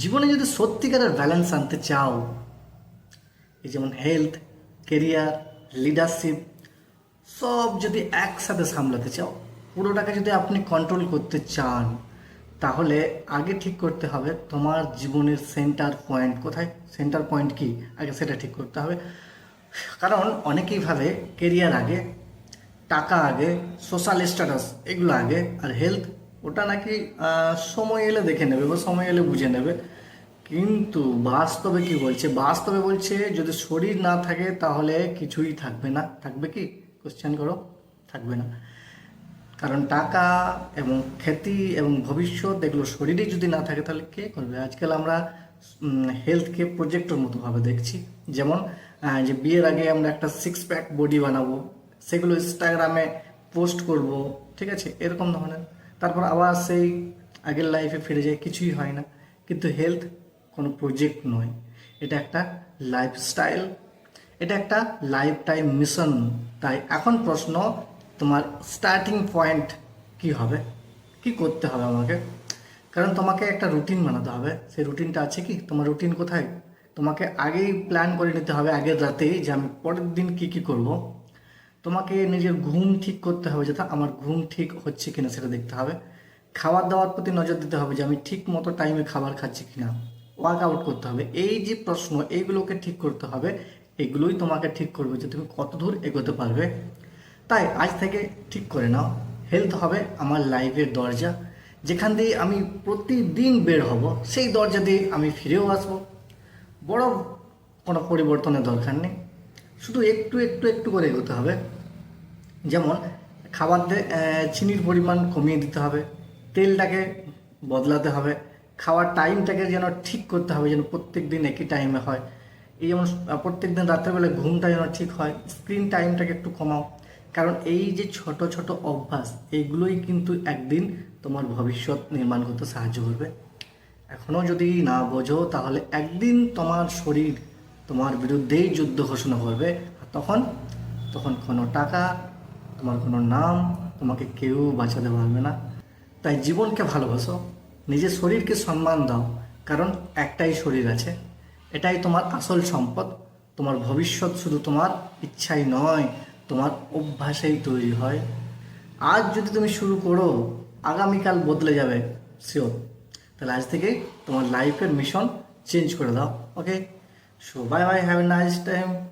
জীবনে যদি সত্যিকারের ব্যালেন্স আনতে চাও, এই যেমন হেলথ কেরিয়ার লিডারশিপ সব যদি একসাথে সামলাতে চাও, পুরোটাকে যদি আপনি কন্ট্রোল করতে চান, তাহলে আগে ঠিক করতে হবে তোমার জীবনের সেন্টার পয়েন্ট কোথায়? সেন্টার পয়েন্ট কি? আগে সেটা ঠিক করতে হবে। কারণ অনেকেই ভাবে কেরিয়ার আগে, টাকা আগে সোশ্যাল স্ট্যাটাস এগুলো আগে, আর হেলথ ওটা নাকি সময় এলে দেখে নেবে বা সময় এলে বুঝে নেবে। কিন্তু বাস্তবে কি বলছে? বাস্তবে বলছে, যদি শরীর না থাকে তাহলে কিছুই থাকবে না। থাকবে কি? কোশ্চেন করো। থাকবে না। কারণ টাকা এবং খ্যাতি এবং ভবিষ্যৎ এগুলো শরীরেই যদি না থাকে তাহলে কে করবে? আজকাল আমরা হেলথকে প্রজেক্টের মতো ভাবে দেখছি। যেমন যে বিয়ের আগে আমরা একটা সিক্স প্যাক বডি বানাবো। সেগুলো ইনস্টাগ্রামে পোস্ট করব। ঠিক আছে? এরকম ধরনের। তারপর আবার সেই আগের লাইফে ফিরে যায়, কিছুই হয় না। কিন্তু হেলথ কোনো প্রজেক্ট নয়। এটা একটা লাইফস্টাইল এটা একটা লাইফ টাইম মিশন তাই এখন প্রশ্ন, তোমার স্টার্টিং পয়েন্ট কি হবে? কি করতে হবে আমাকে? কারণ তোমাকে একটা রুটিন বানাতে হবে। সেই রুটিনটা আছে কি? তোমার রুটিন কোথায়? তোমাকে আগেই প্ল্যান করে নিতে হবে আগের রাতেই যে আমি পরের দিন কি কি করব। তোমাকে নিজের ঘুম ঠিক করতে হবে যাতে আমার ঘুম ঠিক হচ্ছে কিনা সেটা দেখতে হবে। খাবার দাবার প্রতি নজর দিতে হবে যে আমি ঠিক মতো টাইমে খাবার খাচ্ছি কিনা। ওয়ার্কআউট করতে হবে। এই যে প্রশ্ন, এইগুলোকে ঠিক করতে হবে। এগুলোই তোমাকে ঠিক করবে যে তুমি কত দূর এগোতে পারবে। তাই আজ থেকে ঠিক করে নাও। হেলথ হবে আমার লাইফের দরজা। যেখান দিয়ে আমি প্রতিদিন বের হব, সেই দরজা দিয়ে আমি ফিরেও আসব। বড় কোনো পরিবর্তনের দরকার নেই। শুধু একটু একটু একটু করে এগোতে হবে। যেমন খাবার চিনির পরিমাণ কমিয়ে দিতে হবে, তেলটাকে বদলাতে হবে, খাওয়ার টাইমটাকে যেন ঠিক করতে হবে যেন প্রত্যেক দিন একই টাইমে হয়। এই যেমন প্রত্যেক দিন রাত্রেবেলা ঘুমটা যেন ঠিক হয়, স্ক্রিন টাইমটাকে একটু কমাও। কারণ এই যে ছোট ছোট অভ্যাস এইগুলোই কিন্তু একদিন তোমার ভবিষ্যৎ নির্মাণ করতে সাহায্য করবে। এখনও যদি না বোঝো, তাহলে একদিন তোমার শরীর তোমার বিরুদ্ধেই যুদ্ধ ঘোষণা করবে। তখন তখন কোনো টাকা, তোমার কোনো নাম, তোমাকে কেউ বাঁচাতে পারবে না। তাই জীবনকে ভালোবাসো। নিজের শরীরকে সম্মান দাও। কারণ একটাই শরীর আছে। এটাই তোমার আসল সম্পদ। তোমার ভবিষ্যৎ শুধু তোমার ইচ্ছাই নয়, তোমার অভ্যাসেই তৈরি হয়। আজ যদি তুমি শুরু করো, আগামীকাল বদলে যাবে। শিওর তাহলে আজ থেকে তোমার লাইফের মিশন চেঞ্জ করে দাও। ওকে So bye bye, have a nice time.